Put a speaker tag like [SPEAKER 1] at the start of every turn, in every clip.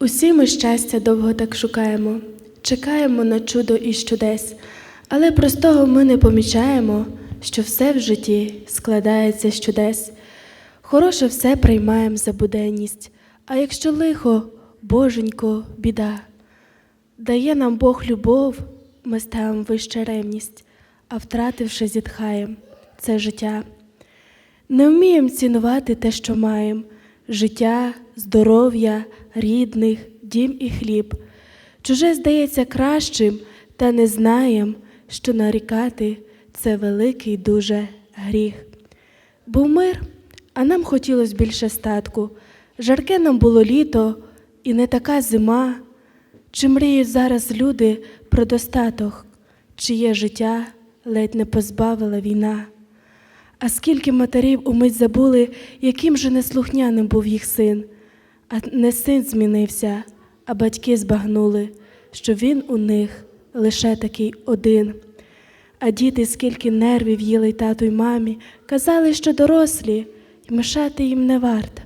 [SPEAKER 1] Усі ми щастя довго так шукаємо, чекаємо на чудо і чудес, але простого ми не помічаємо, що все в житті складається з чудес. Хороше все приймаємо за буденність, а якщо лихо, боженько, біда. Дає нам Бог любов, ми ставимо вище ревність, а втративши, зітхаєм це життя. Не вміємо цінувати те, що маємо життя, здоров'я, рідних, дім і хліб. Чуже здається кращим, та не знаєм, що нарікати це великий дуже гріх. Був мир, а нам хотілося більше статку. Жарке нам було літо і не така зима. Чи мріють зараз люди про достаток, чиє життя ледь не позбавила війна? А скільки матерів умить забули, яким же неслухняним був їх син, а не син змінився, а батьки збагнули, що він у них лише такий один. А діти, скільки нервів їли тату й мамі, казали, що дорослі, й мешати їм не варт.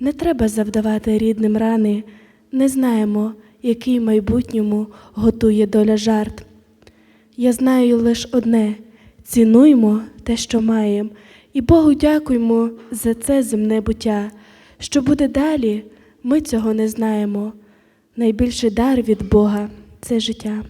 [SPEAKER 1] Не треба завдавати рідним рани, не знаємо, який майбутньому готує доля жарт. Я знаю лише одне: цінуймо те, що маємо, і Богу дякуємо за це земне буття. Що буде далі, ми цього не знаємо. Найбільший дар від Бога це життя.